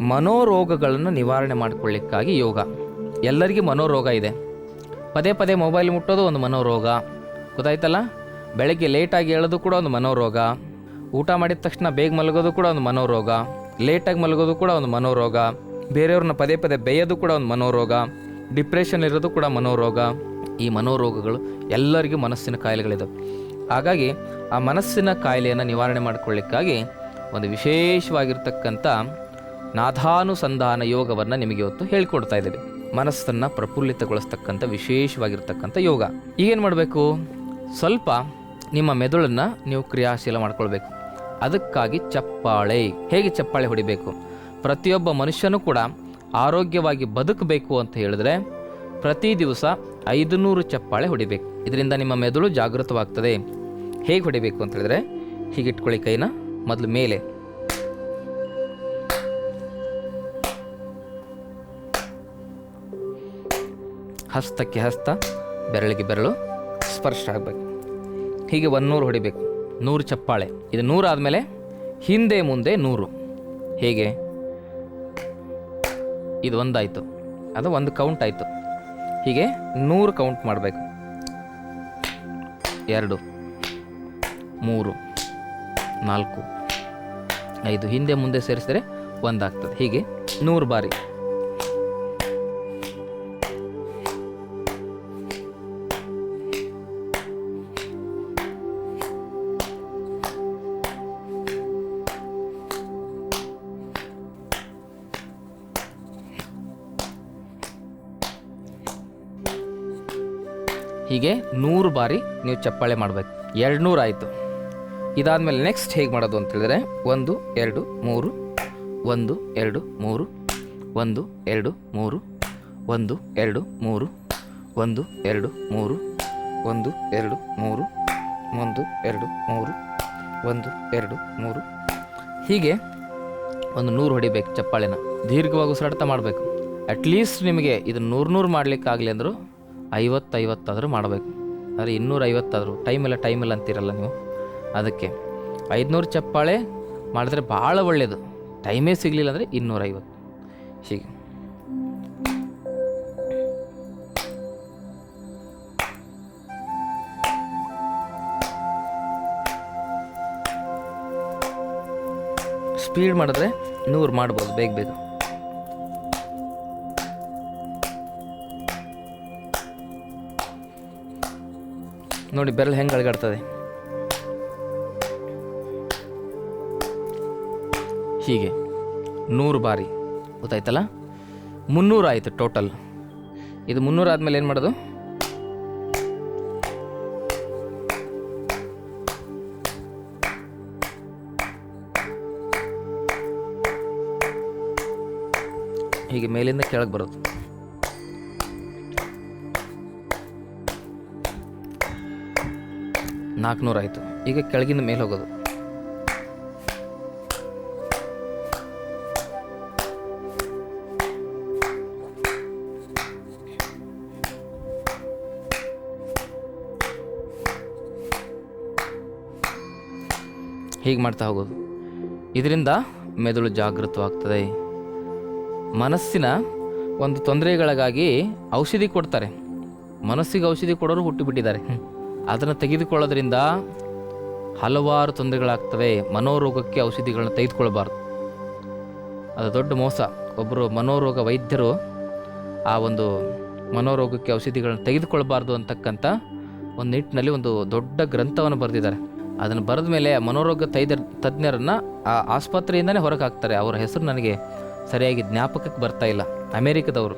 ಮನೋರೋಗಗಳನ್ನು ನಿವಾರಣೆ ಮಾಡಿಕೊಳ್ಳಿಕ್ಕಾಗಿ ಯೋಗ. ಎಲ್ಲರಿಗೂ ಮನೋರೋಗ ಇದೆ. ಪದೇ ಪದೇ ಮೊಬೈಲ್ ಮುಟ್ಟೋದು ಒಂದು ಮನೋರೋಗ. ಗೊತ್ತಾಯ್ತಲ್ಲ? ಬೆಳಗ್ಗೆ ಲೇಟಾಗಿ ಹೇಳೋದು ಕೂಡ ಒಂದು ಮನೋರೋಗ. ಊಟ ಮಾಡಿದ ತಕ್ಷಣ ಬೇಗ ಮಲಗೋದು ಕೂಡ ಒಂದು ಮನೋರೋಗ. ಲೇಟಾಗಿ ಮಲಗೋದು ಕೂಡ ಒಂದು ಮನೋರೋಗ. ಬೇರೆಯವ್ರನ್ನ ಪದೇ ಪದೇ ಬೇಯೋದು ಕೂಡ ಒಂದು ಮನೋರೋಗ. ಡಿಪ್ರೆಷನ್ ಇರೋದು ಕೂಡ ಮನೋರೋಗ. ಈ ಮನೋರೋಗಗಳು ಎಲ್ಲರಿಗೂ ಮನಸ್ಸಿನ ಕಾಯಿಲೆಗಳಿದ್ದಾವೆ ಹಾಗಾಗಿ ಆ ಮನಸ್ಸಿನ ಕಾಯಿಲೆಯನ್ನು ನಿವಾರಣೆ ಮಾಡಿಕೊಳ್ಳಿಕ್ಕಾಗಿ ಒಂದು ವಿಶೇಷವಾಗಿರ್ತಕ್ಕಂಥ ನಾഥാನುಸಂಧಾನ ಯೋಗವನ್ನು ನಿಮಗೆ ಇವತ್ತು ಹೇಳ್ಕೊಡ್ತಾ ಇದ್ದೇವೆ. ಮನಸ್ಸನ್ನು ಪ್ರಫುಲ್ಲಿತಗೊಳಿಸ್ತಕ್ಕಂಥ, ವಿಶೇಷವಾಗಿರ್ತಕ್ಕಂಥ ಯೋಗ. ಈಗೇನು ಮಾಡಬೇಕು? ಸ್ವಲ್ಪ ನಿಮ್ಮ ಮೆದುಳನ್ನು ನೀವು ಕ್ರಿಯಾಶೀಲ ಮಾಡ್ಕೊಳ್ಬೇಕು. ಅದಕ್ಕಾಗಿ ಚಪ್ಪಾಳೆ. ಹೇಗೆ ಚಪ್ಪಾಳೆ ಹೊಡಿಬೇಕು? ಪ್ರತಿಯೊಬ್ಬ ಮನುಷ್ಯನೂ ಕೂಡ ಆರೋಗ್ಯವಾಗಿ ಬದುಕಬೇಕು ಅಂತ ಹೇಳಿದ್ರೆ ಪ್ರತಿ ದಿವಸ ಐದು ನೂರು ಚಪ್ಪಾಳೆ ಹೊಡಿಬೇಕು. ಇದರಿಂದ ನಿಮ್ಮ ಮೆದುಳು ಜಾಗೃತವಾಗ್ತದೆ. ಹೇಗೆ ಹೊಡಿಬೇಕು ಅಂತ ಹೇಳಿದ್ರೆ ಹೀಗೆ ಇಟ್ಕೊಳ್ಳಿ ಕೈನ ಮೊದಲು ಮೇಲೆ. ಹಸ್ತಕ್ಕೆ ಹಸ್ತ, ಬೆರಳಿಗೆ ಬೆರಳು, ಸ್ಪರ್ಶ ಆಗಬೇಕು. ಹೀಗೆ ಒಂದೂರು ಹೊಡಿಬೇಕು. ನೂರು ಚಪ್ಪಾಳೆ. ಇದು ನೂರು ಆದಮೇಲೆ ಹಿಂದೆ ಮುಂದೆ ನೂರು. ಹೀಗೆ? ಇದು ಒಂದಾಯಿತು. ಅದು ಒಂದು ಕೌಂಟ್ ಆಯಿತು. ಹೀಗೆ ನೂರು ಕೌಂಟ್ ಮಾಡಬೇಕು. ಎರಡು, ಮೂರು, ನಾಲ್ಕು, ಐದು. ಹಿಂದೆ ಮುಂದೆ ಸೇರಿಸಿದರೆ ಒಂದಾಗ್ತದೆ. ಹೀಗೆ ನೂರು ಬಾರಿ. ಹೀಗೆ ನೂರು ಬಾರಿ ನೀವು ಚಪ್ಪಾಳೆ ಮಾಡಬೇಕು. ಎರಡು ನೂರು ಆಯಿತು. ಇದಾದಮೇಲೆ ನೆಕ್ಸ್ಟ್ ಹೇಗೆ ಮಾಡೋದು ಅಂತ ಹೇಳಿದ್ರೆ, ಒಂದು, ಎರಡು, ಮೂರು, ಒಂದು, ಎರಡು, ಮೂರು, ಒಂದು, ಎರಡು, ಮೂರು, ಒಂದು, ಎರಡು, ಮೂರು, ಒಂದು, ಎರಡು, ಮೂರು, ಒಂದು, ಎರಡು, ಮೂರು, ಒಂದು, ಎರಡು, ಮೂರು, ಒಂದು, ಎರಡು, ಮೂರು. ಹೀಗೆ ಒಂದು ನೂರು ಹೊಡಿಬೇಕು ಚಪ್ಪಾಳೆನ. ದೀರ್ಘವಾಗಿ ಉಸಿರಾಡ್ತಾ ಮಾಡಬೇಕು. ಅಟ್ಲೀಸ್ಟ್ ನಿಮಗೆ ಇದು ನೂರು ನೂರು ಮಾಡಲಿಕ್ಕಾಗಲಿ ಅಂದರೂ ಐವತ್ತು ಐವತ್ತಾದರೂ ಮಾಡಬೇಕು ಆದರೆ ಇನ್ನೂರ ಐವತ್ತಾದರೂ ಟೈಮಿಲ್ಲ ಟೈಮಿಲ್ಲ ಅಂತೀರಲ್ಲ ನೀವು. ಅದಕ್ಕೆ ಐದುನೂರು ಚಪ್ಪಾಳೆ ಮಾಡಿದ್ರೆ ಭಾಳ ಒಳ್ಳೆಯದು ಟೈಮೇ ಸಿಗಲಿಲ್ಲ ಅಂದರೆ ಇನ್ನೂರೈವತ್ತು. ಹೀಗೆ. ಸ್ಪೀಡ್ ಮಾಡಿದ್ರೆ ನೂರು ಮಾಡ್ಬೋದು, ಬೇಗ ಬೇಗ. ನೋಡಿ, ಬೆರಳು ಹೆಂಗೆ ಅಳಗಾಡ್ತದೆ? ಹೀಗೆ, ನೂರು ಬಾರಿ. ಗೊತ್ತಾಯ್ತಲ್ಲ? ಮುನ್ನೂರು ಆಯಿತು ಟೋಟಲ್. ಇದು ಮುನ್ನೂರು ಆದಮೇಲೆ ಏನು ಮಾಡೋದು? ಹೀಗೆ ಮೇಲಿಂದ ಕೆಳಗೆ ಬರೋದು. ನಾಲ್ಕುನೂರು ಆಯಿತು. ಈಗ ಕೆಳಗಿಂದ ಮೇಲೆ ಹೋಗೋದು. ಹೀಗೆ ಮಾಡ್ತಾ ಹೋಗೋದು. ಇದರಿಂದ ಮೆದುಳು ಜಾಗೃತವಾಗ್ತದೆ. ಮನಸ್ಸಿನ ಒಂದು ತೊಂದರೆಗಳಿಗಾಗಿ ಔಷಧಿ ಕೊಡ್ತಾರೆ. ಮನಸ್ಸಿಗೆ ಔಷಧಿ ಕೊಡೋರು ಹುಟ್ಟುಬಿಟ್ಟಿದ್ದಾರೆ ಅದನ್ನು ತೆಗೆದುಕೊಳ್ಳೋದ್ರಿಂದ ಹಲವಾರು ತೊಂದರೆಗಳಾಗ್ತವೆ. ಮನೋರೋಗಕ್ಕೆ ಔಷಧಿಗಳನ್ನ ತೆಗೆದುಕೊಳ್ಬಾರ್ದು ಅದು ದೊಡ್ಡ ಮೋಸ. ಒಬ್ಬರು ಮನೋರೋಗ ವೈದ್ಯರು ಆ ಒಂದು ಮನೋರೋಗಕ್ಕೆ ಔಷಧಿಗಳನ್ನ ತೆಗೆದುಕೊಳ್ಬಾರ್ದು ಅಂತಕ್ಕಂಥ ಒಂದು ನಿಟ್ಟಿನಲ್ಲಿ ಒಂದು ದೊಡ್ಡ ಗ್ರಂಥವನ್ನು ಬರೆದಿದ್ದಾರೆ. ಅದನ್ನು ಬರೆದ ಮೇಲೆ ಮನೋರೋಗ ತೈದ, ತಜ್ಞರನ್ನು ಆ ಆಸ್ಪತ್ರೆಯಿಂದನೇ ಹೊರಗೆ ಹಾಕ್ತಾರೆ ಅವರ ಹೆಸರು ನನಗೆ ಸರಿಯಾಗಿ ಜ್ಞಾಪಕಕ್ಕೆ ಬರ್ತಾ ಇಲ್ಲ. ಅಮೇರಿಕದವರು.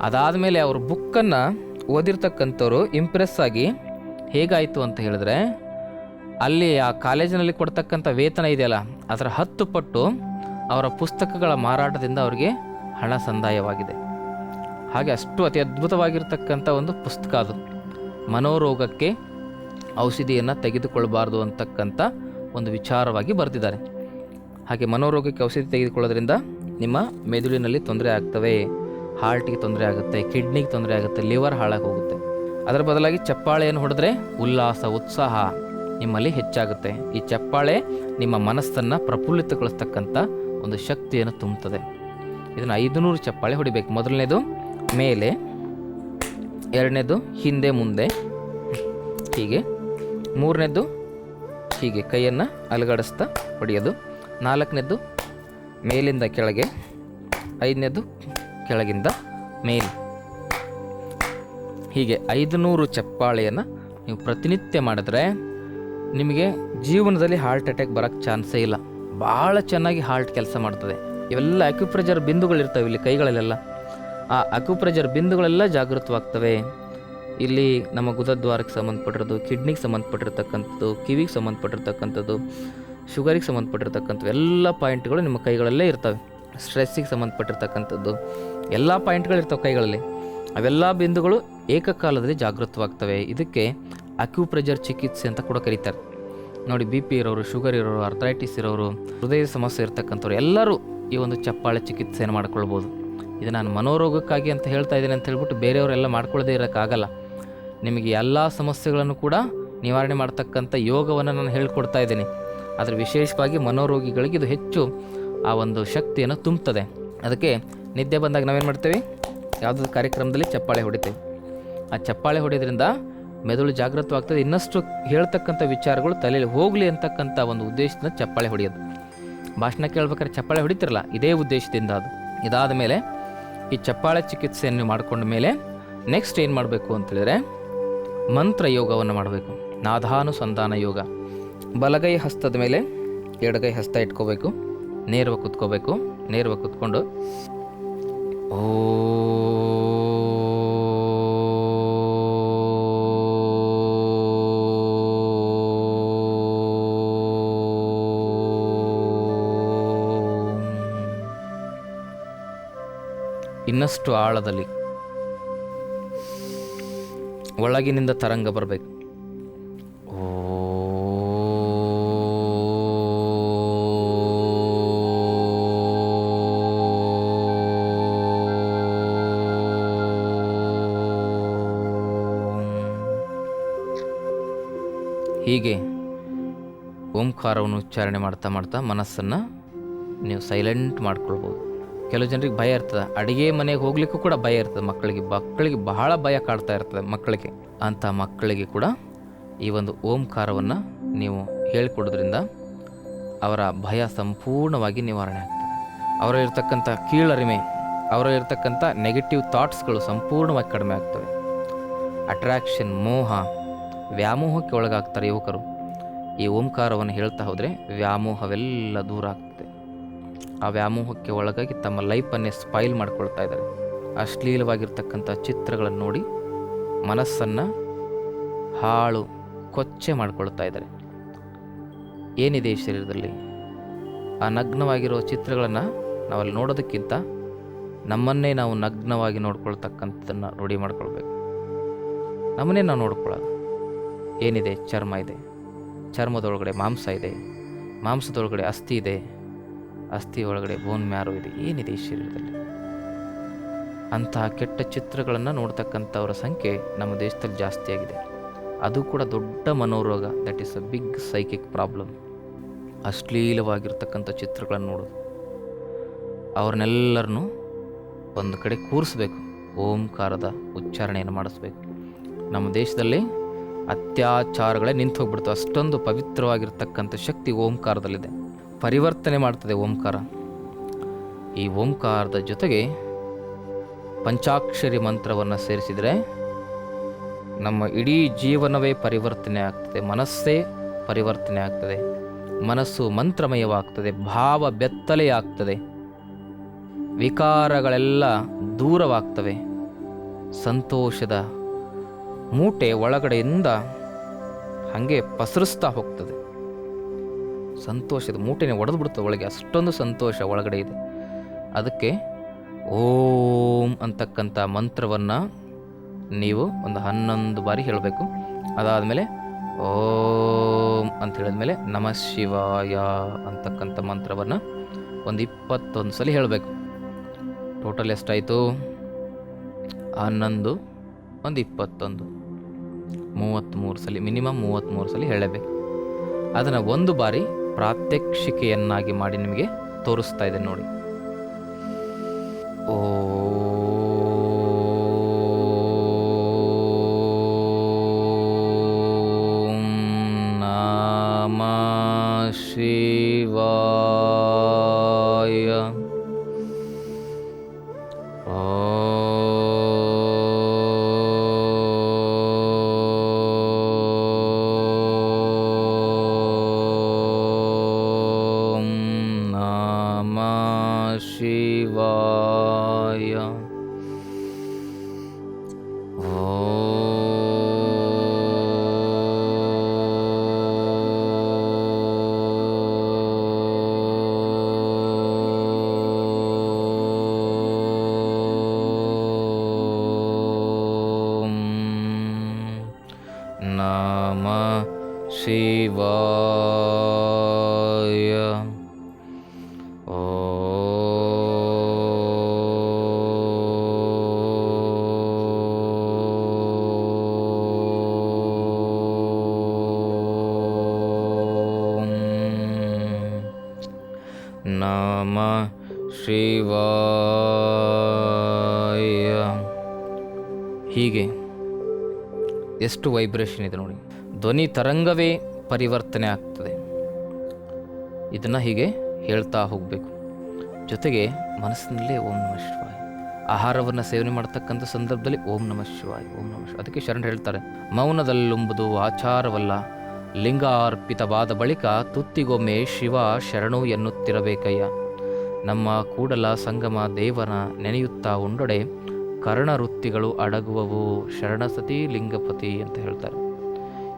ಅದಾದಮೇಲೆ ಅವರು ಬುಕ್ಕನ್ನು ಓದಿರ್ತಕ್ಕಂಥವ್ರು ಇಂಪ್ರೆಸ್ ಆಗಿ ಹೇಗಾಯಿತು ಅಂತ ಹೇಳಿದ್ರೆ, ಅಲ್ಲಿ ಆ ಕಾಲೇಜಿನಲ್ಲಿ ಕೊಡ್ತಕ್ಕಂಥ ವೇತನ ಇದೆಯಲ್ಲ, ಅದರ ಹತ್ತು ಪಟ್ಟು ಅವರ ಪುಸ್ತಕಗಳ ಮಾರಾಟದಿಂದ ಅವರಿಗೆ ಹಣ ಸಂದಾಯವಾಗಿದೆ. ಹಾಗೆ ಅಷ್ಟು ಅತಿ ಅದ್ಭುತವಾಗಿರ್ತಕ್ಕಂಥ ಒಂದು ಪುಸ್ತಕ ಅದು. ಮನೋರೋಗಕ್ಕೆ ಔಷಧಿಯನ್ನು ತೆಗೆದುಕೊಳ್ಬಾರ್ದು ಅಂತಕ್ಕಂಥ ಒಂದು ವಿಚಾರವಾಗಿ ಬರೆದಿದ್ದಾರೆ. ಹಾಗೆ ಮನೋರೋಗಕ್ಕೆ ಔಷಧಿ ತೆಗೆದುಕೊಳ್ಳೋದ್ರಿಂದ ನಿಮ್ಮ ಮೆದುಳಿನಲ್ಲಿ ತೊಂದರೆ ಆಗ್ತವೆ, ಹಾರ್ಟಿಗೆ ತೊಂದರೆ ಆಗುತ್ತೆ, ಕಿಡ್ನಿಗೆ ತೊಂದರೆ ಆಗುತ್ತೆ, ಲಿವರ್ ಹಾಳಾಗಿ ಹೋಗುತ್ತೆ. ಅದರ ಬದಲಾಗಿ ಚಪ್ಪಾಳೆಯನ್ನು ಹೊಡೆದ್ರೆ ಉಲ್ಲಾಸ, ಉತ್ಸಾಹ ನಿಮ್ಮಲ್ಲಿ ಹೆಚ್ಚಾಗುತ್ತೆ. ಈ ಚಪ್ಪಾಳೆ ನಿಮ್ಮ ಮನಸ್ಸನ್ನು ಪ್ರಫುಲ್ಲಿತಗೊಳಿಸ್ತಕ್ಕಂಥ ಒಂದು ಶಕ್ತಿಯನ್ನು ತುಂಬುತ್ತದೆ. ಇದನ್ನು ಐದುನೂರು ಚಪ್ಪಾಳೆ ಹೊಡಿಬೇಕು. ಮೊದಲನೇದು, ಮೇಲೆ. ಎರಡನೇದು, ಹಿಂದೆ, ಮುಂದೆ. ಹೀಗೆ. ಮೂರನೇದು, ಹೀಗೆ ಕೈಯನ್ನು ಅಲುಗಾಡಿಸ್ತಾ ಹೊಡೆಯೋದು. ನಾಲ್ಕನೇದು, ಮೇಲಿಂದ ಕೆಳಗೆ. ಐದನೇದು, ಕೆಳಗಿಂದ ಮೇಲೆ. ಹೀಗೆ ಐದುನೂರು ಚಪ್ಪಾಳೆಯನ್ನು ನೀವು ಪ್ರತಿನಿತ್ಯ ಮಾಡಿದ್ರೆ ನಿಮಗೆ ಜೀವನದಲ್ಲಿ ಹಾರ್ಟ್ ಅಟ್ಯಾಕ್ ಬರೋಕ್ಕೆ ಚಾನ್ಸೇ ಇಲ್ಲ. ಭಾಳ ಚೆನ್ನಾಗಿ ಹಾರ್ಟ್ ಕೆಲಸ ಮಾಡ್ತದೆ. ಇವೆಲ್ಲ ಅಕ್ಯುಪ್ರೆಜರ್ ಬಿಂದುಗಳಿರ್ತವೆ ಇಲ್ಲಿ ಕೈಗಳಲ್ಲೆಲ್ಲ. ಆ ಅಕ್ಯುಪ್ರೆಜರ್ ಬಿಂದುಗಳೆಲ್ಲ ಜಾಗೃತವಾಗ್ತವೆ. ಇಲ್ಲಿ ನಮ್ಮ ಗುದದ್ವಾರಕ್ಕೆ ಸಂಬಂಧಪಟ್ಟಿರೋದು ಕಿಡ್ನಿಗೆ ಸಂಬಂಧಪಟ್ಟಿರ್ತಕ್ಕಂಥದ್ದು, ಕಿವಿಗೆ ಸಂಬಂಧಪಟ್ಟಿರ್ತಕ್ಕಂಥದ್ದು ಶುಗರಿಗೆ ಸಂಬಂಧಪಟ್ಟಿರ್ತಕ್ಕಂಥದ್ದು, ಎಲ್ಲ ಪಾಯಿಂಟ್ಗಳು ನಿಮ್ಮ ಕೈಗಳಲ್ಲೇ ಇರ್ತವೆ. ಸ್ಟ್ರೆಸ್ಸಿಗೆ ಸಂಬಂಧಪಟ್ಟಿರ್ತಕ್ಕಂಥದ್ದು, ಎಲ್ಲ ಪಾಯಿಂಟ್ಗಳಿರ್ತವೆ ಕೈಗಳಲ್ಲಿ. ಅವೆಲ್ಲ ಬಿಂದುಗಳು ಏಕಕಾಲದಲ್ಲಿ ಜಾಗೃತವಾಗ್ತವೆ. ಇದಕ್ಕೆ ಅಕ್ಯೂಪ್ರೆಜರ್ ಚಿಕಿತ್ಸೆ ಅಂತ ಕೂಡ ಕರೀತಾರೆ. ನೋಡಿ ಬಿ ಪಿ ಇರೋರು ಶುಗರ್ ಇರೋರು ಅರ್ಥರೈಟಿಸ್ ಇರೋರು, ಹೃದಯ ಸಮಸ್ಯೆ ಇರ್ತಕ್ಕಂಥವ್ರು ಎಲ್ಲರೂ ಈ ಒಂದು ಚಪ್ಪಾಳೆ ಚಿಕಿತ್ಸೆಯನ್ನು ಮಾಡ್ಕೊಳ್ಬೋದು. ಇದು ನಾನು ಮನೋರೋಗಕ್ಕಾಗಿ ಅಂತ ಹೇಳ್ತಾ ಇದ್ದೀನಿ ಅಂತ ಹೇಳ್ಬಿಟ್ಟು ಬೇರೆಯವರೆಲ್ಲ ಮಾಡ್ಕೊಳ್ಳದೇ ಇರೋಕ್ಕಾಗಲ್ಲ. ನಿಮಗೆ ಎಲ್ಲ ಸಮಸ್ಯೆಗಳನ್ನು ಕೂಡ ನಿವಾರಣೆ ಮಾಡ್ತಕ್ಕಂಥ ಯೋಗವನ್ನು ನಾನು ಹೇಳ್ಕೊಡ್ತಾ ಇದ್ದೀನಿ. ಆದರೆ ವಿಶೇಷವಾಗಿ ಮನೋರೋಗಿಗಳಿಗೆ ಇದು ಹೆಚ್ಚು ಆ ಒಂದು ಶಕ್ತಿಯನ್ನು ತುಂಬುತ್ತದೆ. ಅದಕ್ಕೆ ನಿದ್ದೆ ಬಂದಾಗ ನಾವೇನು ಮಾಡ್ತೇವೆ? ಯಾವುದಾದ್ರು ಕಾರ್ಯಕ್ರಮದಲ್ಲಿ ಚಪ್ಪಾಳೆ ಹೊಡಿತೇವೆ. ಆ ಚಪ್ಪಾಳೆ ಹೊಡೆಯೋದ್ರಿಂದ ಮೆದುಳು ಜಾಗೃತವಾಗ್ತದೆ. ಇನ್ನಷ್ಟು ಹೇಳ್ತಕ್ಕಂಥ ವಿಚಾರಗಳು ತಲೆಯಲ್ಲಿ ಹೋಗಲಿ ಅಂತಕ್ಕಂಥ ಒಂದು ಉದ್ದೇಶದಿಂದ ಚಪ್ಪಾಳೆ ಹೊಡೆಯೋದು. ಭಾಷಣ ಕೇಳ್ಬೇಕಾದ್ರೆ ಚಪ್ಪಾಳೆ ಹೊಡಿತಿರಲ್ಲ, ಇದೇ ಉದ್ದೇಶದಿಂದ ಅದು. ಇದಾದ ಮೇಲೆ ಈ ಚಪ್ಪಾಳೆ ಚಿಕಿತ್ಸೆಯನ್ನು ಮಾಡಿಕೊಂಡ ಮೇಲೆ ನೆಕ್ಸ್ಟ್ ಏನು ಮಾಡಬೇಕು ಅಂತೇಳಿದರೆ ಮಂತ್ರ ಯೋಗವನ್ನು ಮಾಡಬೇಕು. ನಾದಾನುಸಂಧಾನ ಯೋಗ. ಬಲಗೈ ಹಸ್ತದ ಮೇಲೆ ಎಡಗೈ ಹಸ್ತ ಇಟ್ಕೋಬೇಕು. ನೇರವಾಗಿ ಕುತ್ಕೋಬೇಕು. ನೇರವಾಗಿ ಕುತ್ಕೊಂಡು ಇನ್ನಷ್ಟು ಆಳದಲ್ಲಿ ಒಳಗಿನಿಂದ ತರಂಗ ಬರಬೇಕು. ಹೀಗೆ ಓಂಕಾರವನ್ನು ಉಚ್ಚಾರಣೆ ಮಾಡ್ತಾ ಮಾಡ್ತಾ ಮನಸ್ಸನ್ನು ನೀವು ಸೈಲೆಂಟ್ ಮಾಡ್ಕೊಳ್ಬೋದು. ಕೆಲವು ಜನರಿಗೆ ಭಯ ಇರ್ತದೆ. ಅಡುಗೆ ಮನೆಗೆ ಹೋಗ್ಲಿಕ್ಕೂ ಕೂಡ ಭಯ ಇರ್ತದೆ ಮಕ್ಕಳಿಗೆ. ಮಕ್ಕಳಿಗೆ ಬಹಳ ಭಯ ಕಾಡ್ತಾ ಇರ್ತದೆ ಮಕ್ಕಳಿಗೆ. ಅಂಥ ಮಕ್ಕಳಿಗೆ ಕೂಡ ಈ ಒಂದು ಓಂಕಾರವನ್ನು ನೀವು ಹೇಳಿಕೊಡೋದ್ರಿಂದ ಅವರ ಭಯ ಸಂಪೂರ್ಣವಾಗಿ ನಿವಾರಣೆ ಆಗ್ತದೆ. ಅವರಲ್ಲಿರ್ತಕ್ಕಂಥ ಕೀಳರಿಮೆ ಅವರಲ್ಲಿರ್ತಕ್ಕಂಥ ನೆಗೆಟಿವ್ ಥಾಟ್ಸ್ಗಳು ಸಂಪೂರ್ಣವಾಗಿ ಕಡಿಮೆ ಆಗ್ತವೆ. ಅಟ್ರಾಕ್ಷನ್ ಮೋಹ, ವ್ಯಾಮೋಹಕ್ಕೆ ಒಳಗಾಗ್ತಾರೆ ಯುವಕರು. ಈ ಓಂಕಾರವನ್ನು ಹೇಳ್ತಾ ಹೋದರೆ ವ್ಯಾಮೋಹವೆಲ್ಲ ದೂರ ಆಗ್ತದೆ. ಆ ವ್ಯಾಮೋಹಕ್ಕೆ ಒಳಗಾಗಿ ತಮ್ಮ ಲೈಫನ್ನೇ ಸ್ಪೈಲ್ ಮಾಡ್ಕೊಳ್ತಾ ಇದ್ದಾರೆ. ಅಶ್ಲೀಲವಾಗಿರ್ತಕ್ಕಂಥ ಚಿತ್ರಗಳನ್ನು ನೋಡಿ ಮನಸ್ಸನ್ನು ಹಾಳು, ಕೊಚ್ಚೆ ಮಾಡ್ಕೊಳ್ತಾ ಇದ್ದಾರೆ. ಏನಿದೆ ಈ ಶರೀರದಲ್ಲಿ? ಆ ನಗ್ನವಾಗಿರೋ ಚಿತ್ರಗಳನ್ನು ನಾವಲ್ಲಿ ನೋಡೋದಕ್ಕಿಂತ ನಮ್ಮನ್ನೇ ನಾವು ನಗ್ನವಾಗಿ ನೋಡ್ಕೊಳ್ತಕ್ಕಂಥದ್ದನ್ನು ರೂಢಿ ಮಾಡ್ಕೊಳ್ಬೇಕು. ನಮ್ಮನ್ನೇ ನಾವು ನೋಡ್ಕೊಳ್ಳೋದು ಏನಿದೆ? ಚರ್ಮ ಇದೆ. ಚರ್ಮದೊಳಗಡೆ ಮಾಂಸ ಇದೆ. ಮಾಂಸದೊಳಗಡೆ ಅಸ್ಥಿ ಇದೆ. ಅಸ್ಥಿ ಒಳಗಡೆ ಬೋನ್ ಮ್ಯಾರೋ ಇದೆ. ಏನಿದೆ ಈ ಶರೀರದಲ್ಲಿ? ಅಂತಹ ಕೆಟ್ಟ ಚಿತ್ರಗಳನ್ನು ನೋಡ್ತಕ್ಕಂಥವರ ಸಂಖ್ಯೆ ನಮ್ಮ ದೇಶದಲ್ಲಿ ಜಾಸ್ತಿ ಆಗಿದೆ. ಅದು ಕೂಡ ದೊಡ್ಡ ಮನೋರೋಗ. That is a big psychic problem ಅಶ್ಲೀಲವಾಗಿರ್ತಕ್ಕಂಥ ಚಿತ್ರಗಳನ್ನು ನೋಡೋದು. ಅವ್ರನ್ನೆಲ್ಲರನ್ನೂ ಒಂದು ಕಡೆ ಕೂರಿಸ್ಬೇಕು. ಓಂಕಾರದ ಉಚ್ಚಾರಣೆಯನ್ನು ಮಾಡಿಸ್ಬೇಕು. ನಮ್ಮ ದೇಶದಲ್ಲಿ ಅತ್ಯಾಚಾರಗಳೇ ನಿಂತು ಹೋಗ್ಬಿಡ್ತು ಅಷ್ಟೊಂದು ಪವಿತ್ರವಾಗಿರ್ತಕ್ಕಂಥ ಶಕ್ತಿ ಓಂಕಾರದಲ್ಲಿದೆ. ಪರಿವರ್ತನೆ ಮಾಡ್ತದೆ ಓಂಕಾರ. ಈ ಓಂಕಾರದ ಜೊತೆಗೆ ಪಂಚಾಕ್ಷರಿ ಮಂತ್ರವನ್ನು ಸೇರಿಸಿದರೆ ನಮ್ಮ ಇಡೀ ಜೀವನವೇ ಪರಿವರ್ತನೆ ಆಗ್ತದೆ, ಮನಸ್ಸೇ ಪರಿವರ್ತನೆ ಆಗ್ತದೆ, ಮನಸ್ಸು ಮಂತ್ರಮಯವಾಗ್ತದೆ, ಭಾವ ಬೆತ್ತಲೆಯಾಗ್ತದೆ ವಿಕಾರಗಳೆಲ್ಲ ದೂರವಾಗ್ತವೆ, ಸಂತೋಷದ ಮೂಟೆ ಒಳಗಡೆಯಿಂದ ಹಾಗೆ ಪಸರಿಸ್ತಾ ಹೋಗ್ತದೆ. ಸಂತೋಷದ ಮೂಟೆನೇ ಒಡೆದು ಬಿಡುತ್ತೆ ಒಳಗೆ. ಅಷ್ಟೊಂದು ಸಂತೋಷ ಒಳಗಡೆ ಇದೆ. ಅದಕ್ಕೆ ಓಂ ಅಂತಕ್ಕಂಥ ಮಂತ್ರವನ್ನು ನೀವು ಒಂದು ಹನ್ನೊಂದು ಬಾರಿ ಹೇಳಬೇಕು. ಅದಾದಮೇಲೆ ಓಂ ಅಂತ ಹೇಳಿದ್ಮೇಲೆ ನಮಃ ಶಿವಾಯ ಅಂತಕ್ಕಂಥ ಮಂತ್ರವನ್ನು ಒಂದು ಇಪ್ಪತ್ತೊಂದು ಸಲ ಹೇಳಬೇಕು. ಟೋಟಲ್ ಎಷ್ಟಾಯಿತು? ಹನ್ನೊಂದು, ಒಂದು ಇಪ್ಪತ್ತೊಂದು. ಮೂವತ್ತ್ಮೂರು ಸಲ ಮಿನಿಮಮ್ ಮೂವತ್ತ್ಮೂರು ಸಲ ಹೇಳಬೇಕು. ಅದನ್ನು ಒಂದು ಬಾರಿ ಪ್ರಾತ್ಯಕ್ಷಿಕೆಯನ್ನಾಗಿ ಮಾಡಿ ನಿಮಗೆ ತೋರಿಸ್ತಾ ಇದೆ ನೋಡಿ. ಓಂ ಶಿವಾಯ ಹೀಗೆ ಎಷ್ಟು ವೈಬ್ರೇಷನ್ ಇದೆ ನೋಡಿ. ಧ್ವನಿ ತರಂಗವೇ ಪರಿವರ್ತನೆ ಆಗ್ತದೆ. ಇದನ್ನು ಹೀಗೆ ಹೇಳ್ತಾ ಹೋಗಬೇಕು. ಜೊತೆಗೆ ಮನಸ್ಸಿನಲ್ಲೇ ಓಂ ನಮ ಶಿವಾಯ. ಆಹಾರವನ್ನು ಸೇವನೆ ಮಾಡ್ತಕ್ಕಂಥ ಸಂದರ್ಭದಲ್ಲಿ ಓಂ ನಮ ಶಿವಾಯ, ಓಂ ನಮ ಶಿವ ಅದಕ್ಕೆ ಶರಣ ಹೇಳ್ತಾರೆ. ಮೌನದಲ್ಲುಂಬುದು ಆಚಾರವಲ್ಲ. ಲಿಂಗಾರ್ಪಿತವಾದ ಬಳಿಕ ತುತ್ತಿಗೊಮ್ಮೆ ಶಿವ ಶರಣು ಎನ್ನುತ್ತಿರಬೇಕಯ್ಯ. ನಮ್ಮ ಕೂಡಲ ಸಂಗಮ ದೇವನ ನೆನೆಯುತ್ತಾ ಉಂಡೊಡೆ ಕರ್ಣವೃತ್ತಿಗಳು ಅಡಗುವವು ಶರಣಸತಿ ಲಿಂಗಪತಿ ಅಂತ ಹೇಳ್ತಾರೆ.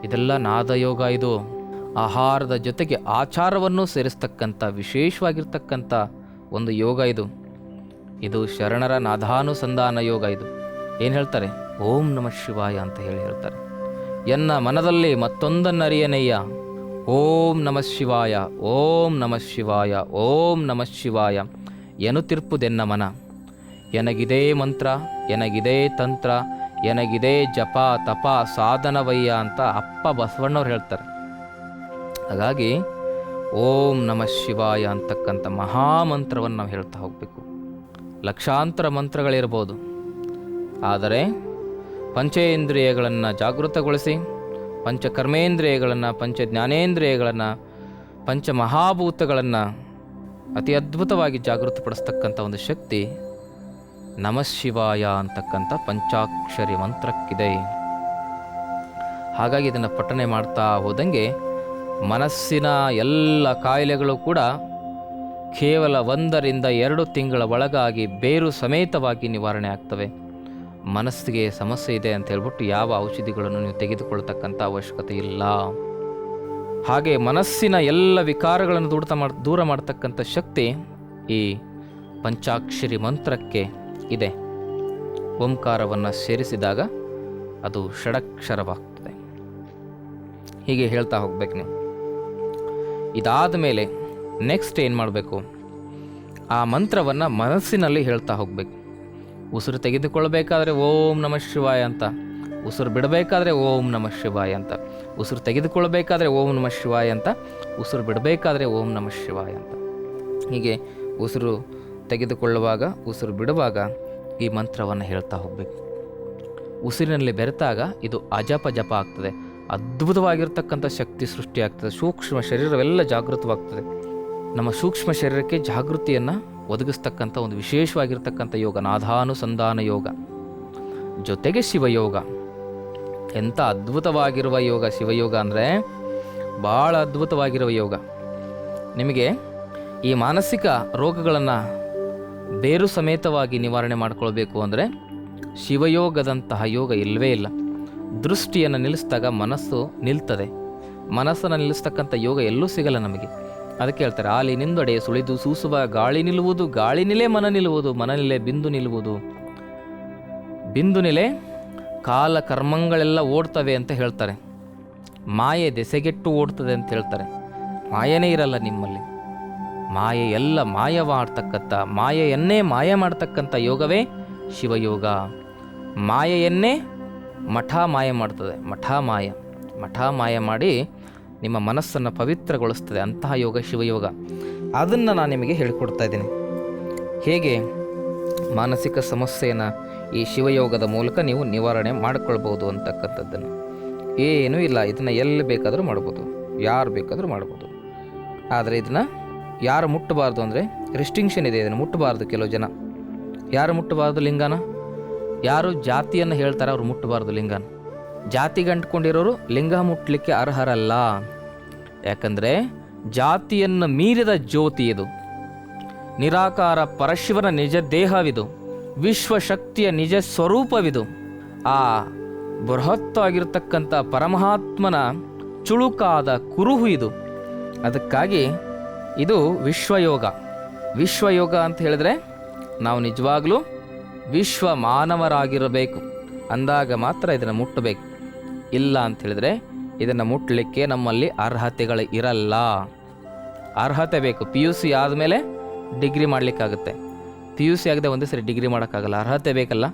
ಇದೆಲ್ಲ ನಾದಯೋಗ ಇದು. ಆಹಾರದ ಜೊತೆಗೆ ಆಚಾರವನ್ನು ಸೇರಿಸ್ತಕ್ಕಂಥ ವಿಶೇಷವಾಗಿರ್ತಕ್ಕಂಥ ಒಂದು ಯೋಗ ಇದು. ಇದು ಶರಣರ ನಾದಾನುಸಂಧಾನ ಯೋಗ ಇದು. ಏನು ಹೇಳ್ತಾರೆ? ಓಂ ನಮಃ ಶಿವಾಯ ಅಂತ ಹೇಳಿ ಹೇಳ್ತಾರೆ. ಎನ್ನ ಮನದಲ್ಲಿ ಮತ್ತೊಂದನ್ನರಿಯನಯ್ಯ. ಓಂ ನಮಃ ಶಿವಾಯ, ಓಂ ನಮಃ ಶಿವಾಯ, ಓಂ ನಮಃ ಶಿವಾಯ. ಎನ್ನುತ್ತಿರ್ಪುದೆನ್ನ ಮನ ಎನಗಿದೇ ಮಂತ್ರ, ಎನಗಿದೇ ತಂತ್ರ, ಎನಗಿದೇ ಜಪ, ತಪ, ಸಾಧನವಯ್ಯ ಅಂತ ಅಪ್ಪ ಬಸವಣ್ಣವ್ರು ಹೇಳ್ತಾರೆ. ಹಾಗಾಗಿ ಓಂ ನಮಃ ಶಿವಾಯ ಅಂತಕ್ಕಂಥ ಮಹಾಮಂತ್ರವನ್ನು ನಾವು ಹೇಳ್ತಾ ಹೋಗಬೇಕು. ಲಕ್ಷಾಂತರ ಮಂತ್ರಗಳಿರ್ಬೋದು. ಆದರೆ ಪಂಚೇಂದ್ರಿಯಗಳನ್ನು ಜಾಗೃತಗೊಳಿಸಿ ಪಂಚಕರ್ಮೇಂದ್ರಿಯಗಳನ್ನು ಪಂಚ ಜ್ಞಾನೇಂದ್ರಿಯಗಳನ್ನು ಪಂಚಮಹಾಭೂತಗಳನ್ನು ಅತಿ ಅದ್ಭುತವಾಗಿ ಜಾಗೃತಪಡಿಸ್ತಕ್ಕಂಥ ಒಂದು ಶಕ್ತಿ ನಮಶಿವಾಯ ಅಂತಕ್ಕಂಥ ಪಂಚಾಕ್ಷರಿ ಮಂತ್ರಕ್ಕಿದೆ. ಹಾಗಾಗಿ ಇದನ್ನು ಪಠನೆ ಮಾಡ್ತಾ ಹೋದಂಗೆ ಮನಸ್ಸಿನ ಎಲ್ಲ ಕಾಯಿಲೆಗಳು ಕೂಡ ಕೇವಲ ಒಂದರಿಂದ ಎರಡು ತಿಂಗಳ ಒಳಗಾಗಿ ಬೇರು ಸಮೇತವಾಗಿ ನಿವಾರಣೆ ಆಗ್ತವೆ. ಮನಸ್ಸಿಗೆ ಸಮಸ್ಯೆ ಇದೆ ಅಂತ ಹೇಳ್ಬಿಟ್ಟು ಯಾವ ಔಷಧಿಗಳನ್ನು ನೀವು ತೆಗೆದುಕೊಳ್ತಕ್ಕಂಥ ಅವಶ್ಯಕತೆ ಇಲ್ಲ. ಹಾಗೆ ಮನಸ್ಸಿನ ಎಲ್ಲ ವಿಕಾರಗಳನ್ನು ದೂರ ಮಾಡಿ, ದೂರ ಮಾಡ್ತಕ್ಕಂಥ ಶಕ್ತಿ ಈ ಪಂಚಾಕ್ಷರಿ ಮಂತ್ರಕ್ಕೆ ಇದೆ. ಓಂಕಾರವನ್ನು ಸೇರಿಸಿದಾಗ ಅದು ಷಡಕ್ಷರವಾಗ್ತದೆ. ಹೀಗೆ ಹೇಳ್ತಾ ಹೋಗ್ಬೇಕು ನೀವು. ಇದಾದ ಮೇಲೆ ನೆಕ್ಸ್ಟ್ ಏನು ಮಾಡಬೇಕು? ಆ ಮಂತ್ರವನ್ನು ಮನಸ್ಸಿನಲ್ಲಿ ಹೇಳ್ತಾ ಹೋಗಬೇಕು. ಉಸಿರು ತೆಗೆದುಕೊಳ್ಬೇಕಾದ್ರೆ ಓಂ ನಮಃ ಶಿವಾಯ ಅಂತ. ಉಸಿರು ಬಿಡಬೇಕಾದ್ರೆ ಓಂ ನಮಃ ಶಿವಾಯ ಅಂತ. ಉಸಿರು ತೆಗೆದುಕೊಳ್ಬೇಕಾದ್ರೆ ಓಂ ನಮಃ ಶಿವಾಯ ಅಂತ. ಉಸಿರು ಬಿಡಬೇಕಾದ್ರೆ ಓಂ ನಮಃ ಶಿವಾಯ ಅಂತ. ಹೀಗೆ ಉಸಿರು ತೆಗೆದುಕೊಳ್ಳುವಾಗ, ಉಸಿರು ಬಿಡುವಾಗ ಈ ಮಂತ್ರವನ್ನು ಹೇಳ್ತಾ ಹೋಗಬೇಕು. ಉಸಿರಿನಲ್ಲಿ ಬೆರೆತಾಗ ಇದು ಅಜಪ ಜಪ ಆಗ್ತದೆ. ಅದ್ಭುತವಾಗಿರ್ತಕ್ಕಂಥ ಶಕ್ತಿ ಸೃಷ್ಟಿಯಾಗ್ತದೆ. ಸೂಕ್ಷ್ಮ ಶರೀರವೆಲ್ಲ ಜಾಗೃತವಾಗ್ತದೆ. ನಮ್ಮ ಸೂಕ್ಷ್ಮ ಶರೀರಕ್ಕೆ ಜಾಗೃತಿಯನ್ನು ಒದಗಿಸ್ತಕ್ಕಂಥ ಒಂದು ವಿಶೇಷವಾಗಿರ್ತಕ್ಕಂಥ ಯೋಗ, ನಾಧಾನುಸಂಧಾನ ಯೋಗ, ಜೊತೆಗೆ ಶಿವಯೋಗ. ಎಂಥ ಅದ್ಭುತವಾಗಿರುವ ಯೋಗ, ಶಿವಯೋಗ ಅಂದರೆ ಭಾಳ ಅದ್ಭುತವಾಗಿರುವ ಯೋಗ. ನಿಮಗೆ ಈ ಮಾನಸಿಕ ರೋಗಗಳನ್ನು ಬೇರು ಸಮೇತವಾಗಿ ನಿವಾರಣೆ ಮಾಡಿಕೊಳ್ಬೇಕು ಅಂದರೆ ಶಿವಯೋಗದಂತಹ ಯೋಗ ಇಲ್ಲವೇ ಇಲ್ಲ. ದೃಷ್ಟಿಯನ್ನು ನಿಲ್ಲಿಸಿದಾಗ ಮನಸ್ಸು ನಿಲ್ತದೆ. ಮನಸ್ಸನ್ನು ನಿಲ್ಲಿಸ್ತಕ್ಕಂಥ ಯೋಗ ಎಲ್ಲೂ ಸಿಗಲ್ಲ ನಮಗೆ. ಅದಕ್ಕೆ ಹೇಳ್ತಾರೆ, ಆಲಿ ನಿಂದೊಡೆ ಸುಳಿದು ಸೂಸುವ ಗಾಳಿ ನಿಲ್ಲುವುದು, ಗಾಳಿ ನಿಲೆ ಮನ ನಿಲ್ಲುವುದು, ಮನ ನಿಲೆ ಬಿಂದು ನಿಲ್ಲುವುದು. ಬಿಂದು ನಿಲೆ ಕಾಲ ಕರ್ಮಗಳೆಲ್ಲ ಓಡ್ತವೆ ಅಂತ ಹೇಳ್ತಾರೆ. ಮಾಯೆ ದೆಸೆಗೆಟ್ಟು ಓಡ್ತದೆ ಅಂತ ಹೇಳ್ತಾರೆ. ಮಾಯನೇ ಇರಲ್ಲ ನಿಮ್ಮಲ್ಲಿ. ಮಾಯೆ ಎಲ್ಲ ಮಾಯವಾಡ್ತಕ್ಕಂಥ, ಮಾಯೆಯನ್ನೇ ಮಾಯ ಮಾಡ್ತಕ್ಕಂಥ ಯೋಗವೇ ಶಿವಯೋಗ. ಮಾಯೆಯನ್ನೇ ಮಠ ಮಾಯ ಮಾಡ್ತದೆ. ಮಠ ಮಾಯ. ಮಠ ಮಾಯ ಮಾಡಿ ನಿಮ್ಮ ಮನಸ್ಸನ್ನು ಪವಿತ್ರಗೊಳಿಸ್ತದೆ ಅಂತಹ ಯೋಗ ಶಿವಯೋಗ. ಅದನ್ನು ನಾನು ನಿಮಗೆ ಹೇಳಿಕೊಡ್ತಾ ಇದ್ದೀನಿ. ಹೇಗೆ ಮಾನಸಿಕ ಸಮಸ್ಯೆಯನ್ನು ಈ ಶಿವಯೋಗದ ಮೂಲಕ ನೀವು ನಿವಾರಣೆ ಮಾಡಿಕೊಳ್ಬೋದು ಅಂತಕ್ಕಂಥದ್ದನ್ನು. ಏನೂ ಇಲ್ಲ, ಇದನ್ನು ಎಲ್ಲಿ ಬೇಕಾದರೂ ಮಾಡ್ಬೋದು, ಯಾರು ಬೇಕಾದರೂ ಮಾಡ್ಬೋದು. ಆದರೆ ಇದನ್ನು ಯಾರು ಮುಟ್ಟಬಾರ್ದು ಅಂದರೆ ರಿಸ್ಟ್ರಿಕ್ಷನ್ ಇದೆ, ಇದನ್ನು ಮುಟ್ಟಬಾರ್ದು ಕೆಲವು ಜನ. ಯಾರು ಮುಟ್ಟಬಾರ್ದು ಲಿಂಗನ? ಯಾರು ಜಾತಿಯನ್ನು ಹೇಳ್ತಾರೆ ಅವ್ರು ಮುಟ್ಟಬಾರ್ದು ಲಿಂಗನ? ಜಾತಿಗೆ ಅಂಟ್ಕೊಂಡಿರೋರು ಲಿಂಗ ಮುಟ್ಟಲಿಕ್ಕೆ ಅರ್ಹರಲ್ಲ. ಯಾಕಂದರೆ ಜಾತಿಯನ್ನು ಮೀರಿದ ಜ್ಯೋತಿ ಇದು. ನಿರಾಕಾರ ಪರಶಿವನ ನಿಜ ದೇಹವಿದು. ವಿಶ್ವಶಕ್ತಿಯ ನಿಜ ಸ್ವರೂಪವಿದು. ಆ ಬೃಹತ್ತಾಗಿರ್ತಕ್ಕಂಥ ಪರಮಾತ್ಮನ ಚುಳುಕಾದ ಕುರುಹು ಇದು. ಅದಕ್ಕಾಗಿ ಇದು ವಿಶ್ವಯೋಗ. ವಿಶ್ವಯೋಗ ಅಂತ ಹೇಳಿದ್ರೆ ನಾವು ನಿಜವಾಗ್ಲೂ ವಿಶ್ವ ಮಾನವರಾಗಿರಬೇಕು ಅಂದಾಗ ಮಾತ್ರ ಇದನ್ನು ಮುಟ್ಟಬೇಕು. ಇಲ್ಲ ಅಂತ ಹೇಳಿದ್ರೆ ಇದನ್ನು ಮುಟ್ಟಲಿಕ್ಕೆ ನಮ್ಮಲ್ಲಿ ಅರ್ಹತೆಗಳು ಇರಲ್ಲ. ಅರ್ಹತೆ ಬೇಕು. ಪಿ ಯು ಸಿ ಆದಮೇಲೆ ಡಿಗ್ರಿ ಮಾಡಲಿಕ್ಕಾಗುತ್ತೆ. ಪಿ ಯು ಸಿ ಆಗದೆ ಒಂದೇ ಸರಿ ಡಿಗ್ರಿ ಮಾಡೋಕ್ಕಾಗಲ್ಲ. ಅರ್ಹತೆ ಬೇಕಲ್ಲ.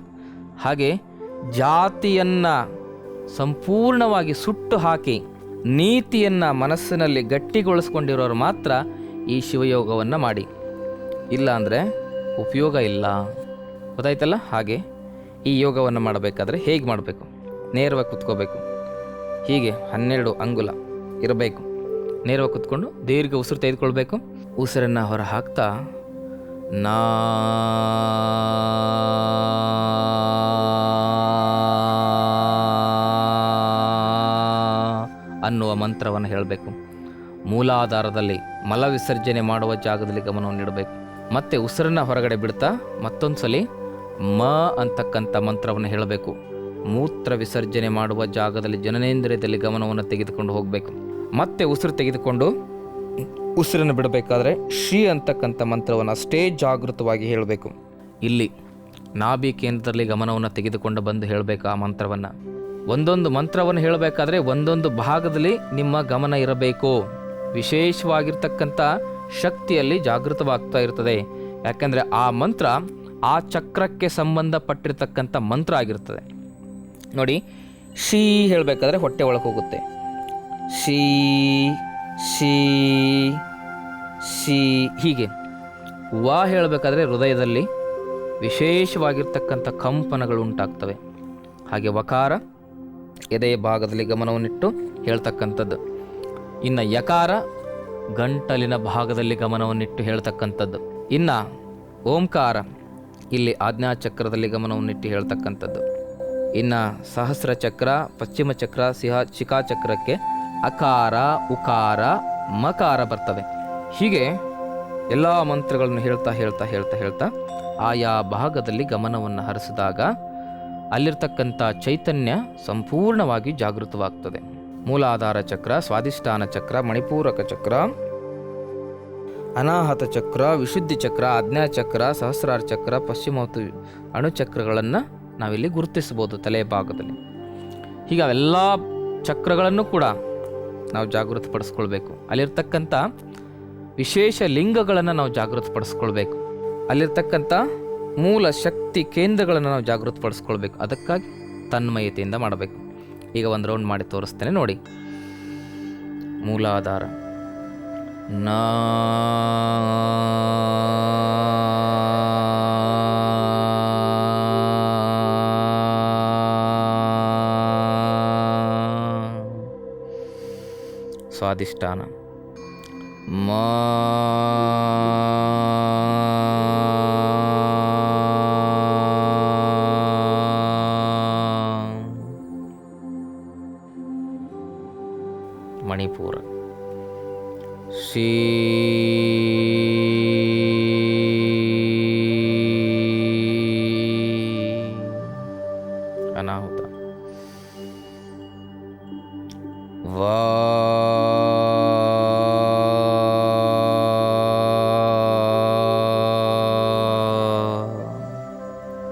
ಹಾಗೆ ಜಾತಿಯನ್ನು ಸಂಪೂರ್ಣವಾಗಿ ಸುಟ್ಟು ಹಾಕಿ ನೀತಿಯನ್ನು ಮನಸ್ಸಿನಲ್ಲಿ ಗಟ್ಟಿಗೊಳಿಸ್ಕೊಂಡಿರೋರು ಮಾತ್ರ ಈ ಶಿವಯೋಗವನ್ನು ಮಾಡಿ. ಇಲ್ಲ ಅಂದರೆ ಉಪಯೋಗ ಇಲ್ಲ. ಗೊತ್ತಾಯ್ತಲ್ಲ? ಹಾಗೆ ಈ ಯೋಗವನ್ನು ಮಾಡಬೇಕಾದ್ರೆ ಹೇಗೆ ಮಾಡಬೇಕು? ನೇರವಾಗಿ ಕುತ್ಕೋಬೇಕು. ಹೀಗೆ ಹನ್ನೆರಡು ಅಂಗುಲ ಇರಬೇಕು. ನೇರವಾಗಿ ಕುತ್ಕೊಂಡು ದೀರ್ಘ ಉಸಿರು ತೆಗೆದುಕೊಳ್ಬೇಕು. ಉಸಿರನ್ನು ಹೊರ ಹಾಕ್ತಾ ನಾ ಅನ್ನುವ ಮಂತ್ರವನ್ನು ಹೇಳಬೇಕು. ಮೂಲಾಧಾರದಲ್ಲಿ ಮಲ ವಿಸರ್ಜನೆ ಮಾಡುವ ಜಾಗದಲ್ಲಿ ಗಮನವನ್ನು ನೀಡಬೇಕು. ಮತ್ತೆ ಉಸಿರನ್ನು ಹೊರಗಡೆ ಬಿಡ್ತಾ ಮತ್ತೊಂದು ಸಲ ಮ ಅಂತಕ್ಕಂಥ ಮಂತ್ರವನ್ನು ಹೇಳಬೇಕು. ಮೂತ್ರ ವಿಸರ್ಜನೆ ಮಾಡುವ ಜಾಗದಲ್ಲಿ ಜನನೇಂದ್ರಿಯದಲ್ಲಿ ಗಮನವನ್ನು ತೆಗೆದುಕೊಂಡು ಹೋಗಬೇಕು. ಮತ್ತೆ ಉಸಿರು ತೆಗೆದುಕೊಂಡು ಉಸಿರನ್ನು ಬಿಡಬೇಕಾದ್ರೆ ಶ್ರೀ ಅಂತಕ್ಕಂಥ ಮಂತ್ರವನ್ನು ಅಷ್ಟೇ ಜಾಗೃತವಾಗಿ ಹೇಳಬೇಕು. ಇಲ್ಲಿ ನಾಭಿ ಕೇಂದ್ರದಲ್ಲಿ ಗಮನವನ್ನು ತೆಗೆದುಕೊಂಡು ಬಂದು ಹೇಳಬೇಕು ಆ ಮಂತ್ರವನ್ನು. ಒಂದೊಂದು ಮಂತ್ರವನ್ನು ಹೇಳಬೇಕಾದ್ರೆ ಒಂದೊಂದು ಭಾಗದಲ್ಲಿ ನಿಮ್ಮ ಗಮನ ಇರಬೇಕು. ವಿಶೇಷವಾಗಿರ್ತಕ್ಕಂಥ ಶಕ್ತಿಯಲ್ಲಿ ಜಾಗೃತವಾಗ್ತಾ ಇರ್ತದೆ. ಯಾಕಂದರೆ ಆ ಮಂತ್ರ ಆ ಚಕ್ರಕ್ಕೆ ಸಂಬಂಧಪಟ್ಟಿರ್ತಕ್ಕಂಥ ಮಂತ್ರ ಆಗಿರ್ತದೆ. ನೋಡಿ, ಶೀ ಹೇಳಬೇಕಾದ್ರೆ ಹೊಟ್ಟೆ ಒಳಗೆ ಹೋಗುತ್ತೆ. ಶೀ ಶೀ ಶೀ, ಹೀಗೆ. ವಾ ಹೇಳಬೇಕಾದ್ರೆ ಹೃದಯದಲ್ಲಿ ವಿಶೇಷವಾಗಿರ್ತಕ್ಕಂಥ ಕಂಪನಗಳು ಉಂಟಾಗ್ತವೆ. ಹಾಗೆ ವಕಾರ ಎದೆಯ ಭಾಗದಲ್ಲಿ ಗಮನವನ್ನಿಟ್ಟು ಹೇಳ್ತಕ್ಕಂಥದ್ದು. ಇನ್ನು ಯಕಾರ, ಗಂಟಲಿನ ಭಾಗದಲ್ಲಿ ಗಮನವನ್ನಿಟ್ಟು ಹೇಳ್ತಕ್ಕಂಥದ್ದು. ಇನ್ನು ಓಂಕಾರ, ಇಲ್ಲಿ ಆಜ್ಞಾಚಕ್ರದಲ್ಲಿ ಗಮನವನ್ನಿಟ್ಟು ಹೇಳ್ತಕ್ಕಂಥದ್ದು. ಇನ್ನು ಸಹಸ್ರ ಚಕ್ರ, ಪಶ್ಚಿಮ ಚಕ್ರ, ಸಿಹ ಶಿಖಾಚಕ್ರಕ್ಕೆ ಅಕಾರ, ಉಕಾರ, ಮಕಾರ ಬರ್ತವೆ. ಹೀಗೆ ಎಲ್ಲ ಮಂತ್ರಗಳನ್ನು ಹೇಳ್ತಾ ಹೇಳ್ತಾ ಹೇಳ್ತಾ ಹೇಳ್ತಾ ಆಯಾ ಭಾಗದಲ್ಲಿ ಗಮನವನ್ನು ಹರಿಸಿದಾಗ ಅಲ್ಲಿರ್ತಕ್ಕಂಥ ಚೈತನ್ಯ ಸಂಪೂರ್ಣವಾಗಿ ಜಾಗೃತವಾಗ್ತದೆ. ಮೂಲಾಧಾರ ಚಕ್ರ ಸ್ವಾದಿಷ್ಠಾನ ಚಕ್ರ, ಮಣಿಪೂರಕ ಚಕ್ರ, ಅನಾಹತ ಚಕ್ರ, ವಿಶುದ್ಧಿ ಚಕ್ರ, ಆಜ್ಞಾ ಚಕ್ರ, ಸಹಸ್ರಾರ ಚಕ್ರ ಪಶ್ಚಿಮ ಅಣುಚಕ್ರಗಳನ್ನು ನಾವಿಲ್ಲಿ ಗುರುತಿಸ್ಬೋದು ತಲೆಯ ಭಾಗದಲ್ಲಿ. ಹೀಗೆ ಅವೆಲ್ಲ ಚಕ್ರಗಳನ್ನು ಕೂಡ ನಾವು ಜಾಗೃತಪಡಿಸ್ಕೊಳ್ಬೇಕು. ಅಲ್ಲಿರ್ತಕ್ಕಂಥ ವಿಶೇಷ ಲಿಂಗಗಳನ್ನು ನಾವು ಜಾಗೃತಪಡಿಸ್ಕೊಳ್ಬೇಕು. ಅಲ್ಲಿರ್ತಕ್ಕಂಥ ಮೂಲ ಶಕ್ತಿ ಕೇಂದ್ರಗಳನ್ನು ನಾವು ಜಾಗೃತಪಡಿಸ್ಕೊಳ್ಬೇಕು. ಅದಕ್ಕಾಗಿ ತನ್ಮಯತೆಯಿಂದ ಮಾಡಬೇಕು. ಈಗ ಒಂದು ರೌಂಡ್ ಮಾಡಿ ತೋರಿಸ್ತೇನೆ, ನೋಡಿ. ಮೂಲಾಧಾರ. ನಾ ಸ್ವಾದಿಷ್ಠಾನ ಮಾ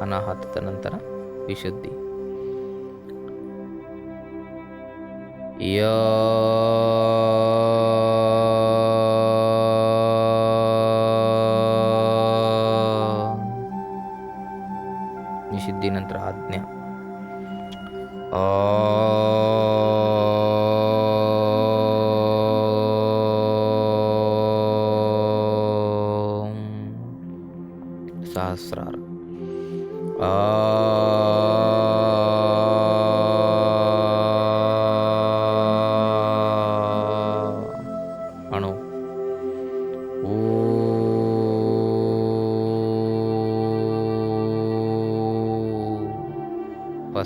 ಅನಾಹುತದ ನಂತರ ವಿಶುದ್ಧಿ. ಯ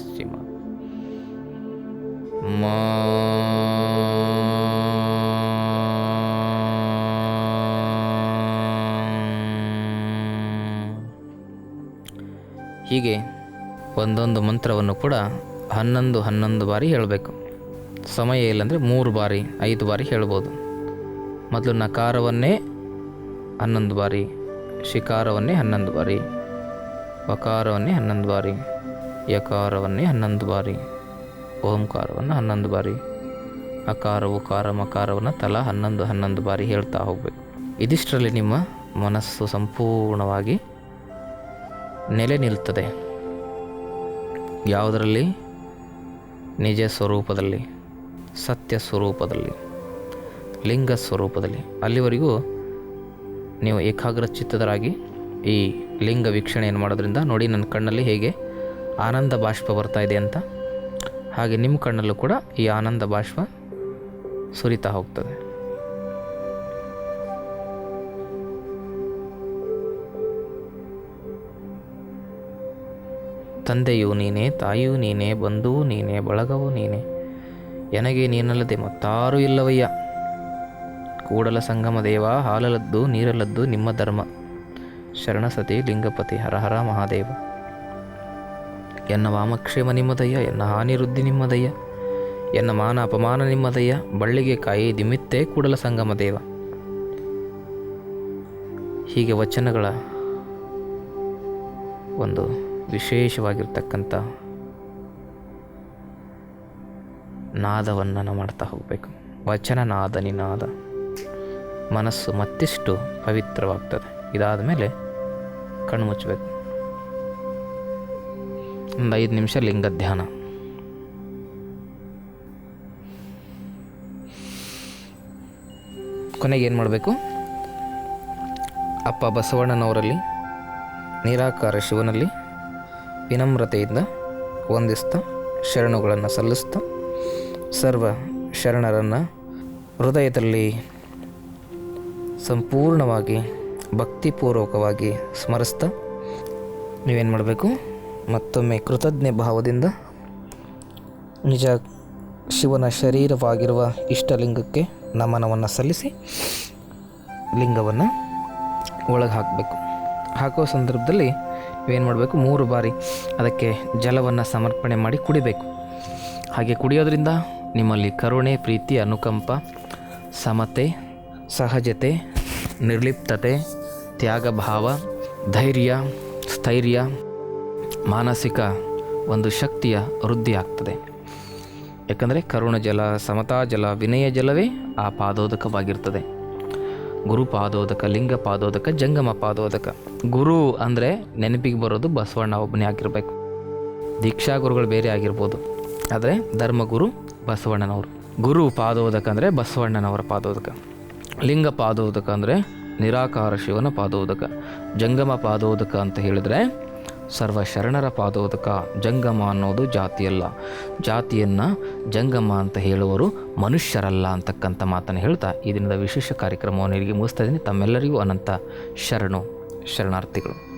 ಪಶ್ಚಿಮ. ಮಾ ಹೀಗೆ ಒಂದೊಂದು ಮಂತ್ರವನ್ನು ಕೂಡ ಹನ್ನೊಂದು ಹನ್ನೊಂದು ಬಾರಿ ಹೇಳಬೇಕು. ಸಮಯ ಇಲ್ಲಂದರೆ ಮೂರು ಬಾರಿ ಐದು ಬಾರಿ ಹೇಳ್ಬೋದು. ಮೊದಲು ನಕಾರವನ್ನೇ ಹನ್ನೊಂದು ಬಾರಿ ಶಿಕಾರವನ್ನೇ ಹನ್ನೊಂದು ಬಾರಿ ವಕಾರವನ್ನೇ ಹನ್ನೊಂದು ಬಾರಿ. ಯಕಾರವನ್ನೇ ಹನ್ನೊಂದು ಬಾರಿ, ಓಂಕಾರವನ್ನು ಹನ್ನೊಂದು ಬಾರಿ ಅಕಾರ ಉಕಾರ ಮಕಾರವನ್ನು ತಲಾ ಹನ್ನೊಂದು ಹನ್ನೊಂದು ಬಾರಿ ಹೇಳ್ತಾ ಹೋಗಬೇಕು. ಇದಿಷ್ಟರಲ್ಲಿ ನಿಮ್ಮ ಮನಸ್ಸು ಸಂಪೂರ್ಣವಾಗಿ ನೆಲೆ ನಿಲ್ತದೆ. ಯಾವುದರಲ್ಲಿ? ನಿಜ ಸ್ವರೂಪದಲ್ಲಿ, ಸತ್ಯ ಸ್ವರೂಪದಲ್ಲಿ, ಲಿಂಗ ಸ್ವರೂಪದಲ್ಲಿ. ಅಲ್ಲಿವರೆಗೂ ನೀವು ಏಕಾಗ್ರ ಚಿತ್ತದರಾಗಿ ಈ ಲಿಂಗ ವೀಕ್ಷಣೆಯನ್ನು ಮಾಡೋದ್ರಿಂದ ನೋಡಿ ನನ್ನ ಕಣ್ಣಲ್ಲಿ ಹೇಗೆ ಆನಂದ ಬಾಷ್ಪ ಬರ್ತಾ ಇದೆ ಅಂತ. ಹಾಗೆ ನಿಮ್ಮ ಕಣ್ಣಲ್ಲೂ ಕೂಡ ಈ ಆನಂದ ಬಾಷ್ಪ ಸುರಿತಾ ಹೋಗ್ತದೆ. ತಂದೆಯು ನೀನೇ, ತಾಯಿಯೂ ನೀನೇ, ಬಂಧುವು ನೀನೇ, ಬಳಗವು ನೀನೇ. ಎನಗೆ ನೀನಲ್ಲದೆ ಮತ್ತಾರೂ ಇಲ್ಲವಯ್ಯ. ಕೂಡಲ ಸಂಗಮ ದೇವ, ಹಾಲಲದ್ದು ನೀರಲದ್ದು ನಿಮ್ಮ ಧರ್ಮ. ಶರಣಸತಿ ಲಿಂಗಪತಿ ಹರಹರ ಮಹಾದೇವ. ಎನ್ನ ವಾಮಕ್ಷೇಮ ನಿಮ್ಮದಯ್ಯ, ಎನ್ನ ಹಾನಿರುದ್ಧಿ ನಿಮ್ಮದಯ್ಯ, ಎನ್ನ ಮಾನ ಅಪಮಾನ ನಿಮ್ಮದಯ್ಯ, ಬಳ್ಳಿಗೆ ಕಾಯಿ ದಿಮಿತ್ತೆ ಕೂಡಲ ಸಂಗಮ ದೇವ. ಹೀಗೆ ವಚನಗಳ ಒಂದು ವಿಶೇಷವಾಗಿರ್ತಕ್ಕಂಥ ನಾದವನ್ನು ಮಾಡ್ತಾ ಹೋಗಬೇಕು. ವಚನ ನಾದ ನಿನಾದ. ಮನಸ್ಸು ಮತ್ತಿಷ್ಟು ಪವಿತ್ರವಾಗ್ತದೆ. ಇದಾದ ಮೇಲೆ ಕಣ್ಣು ಮುಚ್ಚಬೇಕು ಒಂದು ಐದು ನಿಮಿಷ ಲಿಂಗ ಧ್ಯಾನ ಕೊನೆಗೆ ಏನು ಮಾಡಬೇಕು? ಅಪ್ಪ ಬಸವಣ್ಣನವರಲ್ಲಿ, ನಿರಾಕಾರ ಶಿವನಲ್ಲಿ, ವಿನಮ್ರತೆಯಿಂದ ವಂದಿಸ್ತಾ ಶರಣುಗಳನ್ನು ಸಲ್ಲಿಸ್ತಾ ಸರ್ವ ಶರಣರನ್ನು ಹೃದಯದಲ್ಲಿ ಸಂಪೂರ್ಣವಾಗಿ ಭಕ್ತಿಪೂರ್ವಕವಾಗಿ ಸ್ಮರಿಸ್ತಾ ನೀವೇನು ಮಾಡಬೇಕು? ಮತ್ತೊಮ್ಮೆ ಕೃತಜ್ಞ ಭಾವದಿಂದ ನಿಜ ಶಿವನ ಶರೀರವಾಗಿರುವ ಇಷ್ಟಲಿಂಗಕ್ಕೆ ನಮನವನ್ನು ಸಲ್ಲಿಸಿ ಲಿಂಗವನ್ನು ಒಳಗೆ ಹಾಕಬೇಕು ಹಾಕೋ ಸಂದರ್ಭದಲ್ಲಿ ಏನು ಮಾಡಬೇಕು? ಮೂರು ಬಾರಿ ಅದಕ್ಕೆ ಜಲವನ್ನು ಸಮರ್ಪಣೆ ಮಾಡಿ ಕುಡಿಬೇಕು. ಹಾಗೆ ಕುಡಿಯೋದ್ರಿಂದ ನಿಮ್ಮಲ್ಲಿ ಕರುಣೆ, ಪ್ರೀತಿ, ಅನುಕಂಪ, ಸಮತೆ, ಸಹಜತೆ, ನಿರ್ಲಿಪ್ತತೆ, ತ್ಯಾಗಭಾವ, ಧೈರ್ಯ, ಸ್ಥೈರ್ಯ ಮಾನಸಿಕ ಒಂದು ಶಕ್ತಿಯ ವೃದ್ಧಿ ಆಗ್ತದೆ ಯಾಕಂದರೆ ಕರುಣ ಜಲ, ಸಮತಾ ಜಲ, ವಿನಯ ಜಲವೇ ಆ ಪಾದೋದಕವಾಗಿರ್ತದೆ. ಗುರು ಪಾದೋದಕ, ಲಿಂಗ ಪಾದೋದಕ, ಜಂಗಮ ಪಾದೋದಕ. ಗುರು ಅಂದರೆ ನೆನಪಿಗೆ ಬರೋದು ಬಸವಣ್ಣ ಒಬ್ಬನೇ ಆಗಿರಬೇಕು. ದೀಕ್ಷಾ ಗುರುಗಳು ಬೇರೆ ಆಗಿರ್ಬೋದು. ಆದರೆ ಧರ್ಮಗುರು ಬಸವಣ್ಣನವರು. ಗುರು ಪಾದೋದಕ ಅಂದರೆ ಬಸವಣ್ಣನವರ ಪಾದೋದಕ. ಲಿಂಗ ಪಾದೋದಕ ಅಂದರೆ ನಿರಾಕಾರ ಶಿವನ ಪಾದೋದಕ. ಜಂಗಮ ಪಾದೋದಕ ಅಂತ ಹೇಳಿದರೆ ಸರ್ವ ಶರಣರ ಪಾದೋದಕ ಜಂಗಮ ಅನ್ನೋದು ಜಾತಿಯಲ್ಲ. ಜಾತಿಯನ್ನು ಜಂಗಮ ಅಂತ ಹೇಳುವರು ಮನುಷ್ಯರಲ್ಲ ಅಂತಕ್ಕಂಥ ಮಾತನ್ನು ಹೇಳ್ತಾ ಈ ದಿನದ ವಿಶೇಷ ಕಾರ್ಯಕ್ರಮವನ್ನು ಇಲ್ಲಿಗೆ ಮುಗಿಸ್ತಾ ಇದ್ದೀನಿ. ತಮ್ಮೆಲ್ಲರಿಗೂ ಅನಂತ ಶರಣು, ಶರಣಾರ್ಥಿಗಳು.